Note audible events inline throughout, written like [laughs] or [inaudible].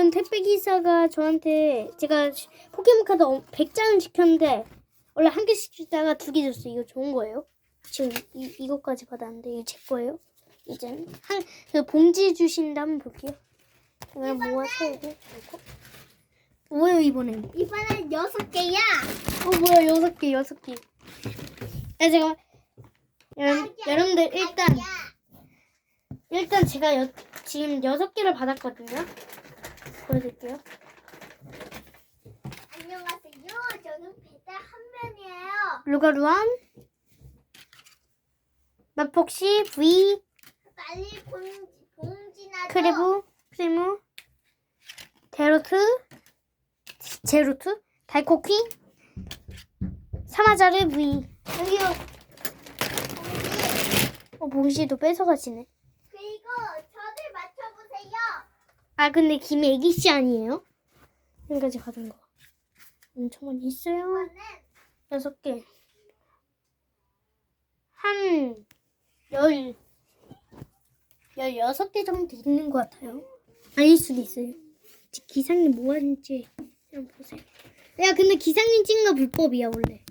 지금 택배 기사가 저한테 제가 포켓몬 카드 100장을 시켰는데 원래 한 개씩 주다가 두 개 줬어요. 이거 좋은 거예요? 지금 이, 이거까지 받았는데 이거 제 거예요? 이제 한그 봉지 주신다 한번 볼게요. 이걸 모아서 놓고 뭐예요 이번엔? 이번엔 여섯 개야. 어 뭐야 여섯 개 여섯 개. 야 제가 여러분, 여러분들 일단 야. 일단 제가 여, 지금 여섯 개를 받았거든요. 보여드릴게요. 안녕하세요. 저는 배달 한 명이에요. 루가루안, 마폭시, V, 빨리 봉지 봉지나 줘. 크리브, 크리무, 데로트, 제로트, 달코키, 사마자르 V. 여기요. 봉지. 어, 봉시도 뺏어가시네. 그리고 저를 맞춰보세요. 아, 근데 김이 애기 씨 아니에요? 여기까지 가던 거. 엄청 많이 있어요. 여섯 개. 한, 열, 열여섯 개 정도 있는 것 같아요. 아닐 수도 있어요. 지- 기상님 뭐 하는지 한번 보세요. 야, 근데 기상님 찍는 거 불법이야, 원래.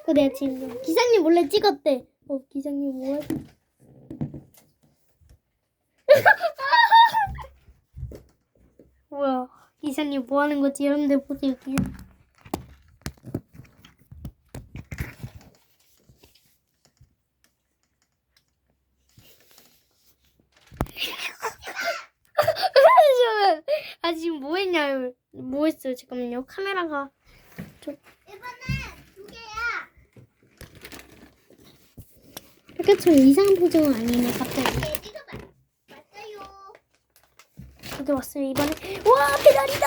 그거 내가 찍은 거. 기상님 원래 찍었대. 어, 기상님 뭐 하지? 기상님 뭐 하는 거지? 여러분들 보세요. [laughs] 아 지금 뭐 했냐요? 뭐 했어요? 잠깐만요. 카메라가 이번엔 두 개야. 약간 좀 이상한 표정은 아니네 갑자기. 돼지가 맞 맞아요. 저도 왔어요 이번에. 와 배달이다.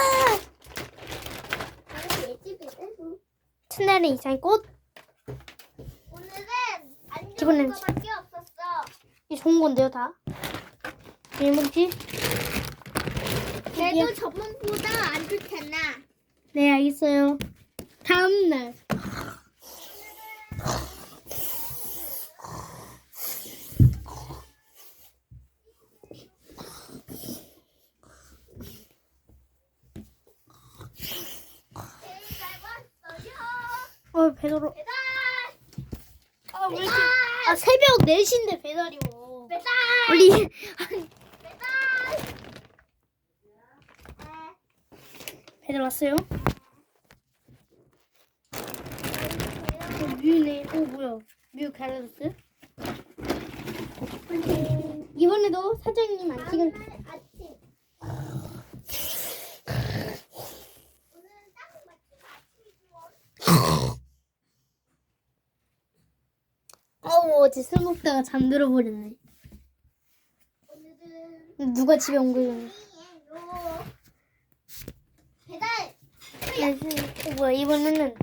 아, 돼지 배달부. 첫날의 이상 꽃. 오늘은 안 좋은 기본 냄새. 거밖에 없었어. 이 좋은 건데요 다. 일목지. 그래도 저번보다 안 좋잖아. 네 알겠어요. 다음 날. 제일 잘 봤어요. 어 배달로. 배달. 아왜 이렇게? 아 새벽 4시인데 배달이요. 배달. 우리 배달. 네. 배달 왔어요? 어, 뮤네. 어 뭐야? 뮤 갈라졌어요? 이번에도 사장님 안 찍은 아침. 오늘은 딱 마침 아침이고. 어제 술 먹다가 잠들어 버렸네. 누가 집에 온 거예요? 요 배달. 어, 뭐야 이번에는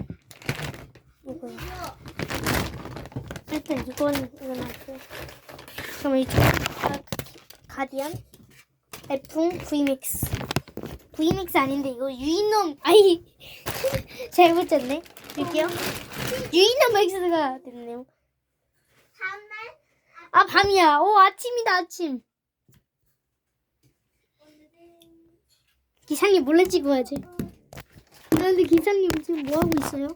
이거 요. 일단 이건 이건 할게요. 그럼 이 가, 가디안 F V맥스 V맥스 아닌데 이거 유인놈 아이 [laughs] 잘못 쳤네. 볼게요. 유인놈 맥스가 됐네요. 다음날 아 밤이야. 오 아침이다 아침. 기사님 몰래 찍어야지. 아 근데 기사님 지금 뭐 하고 있어요?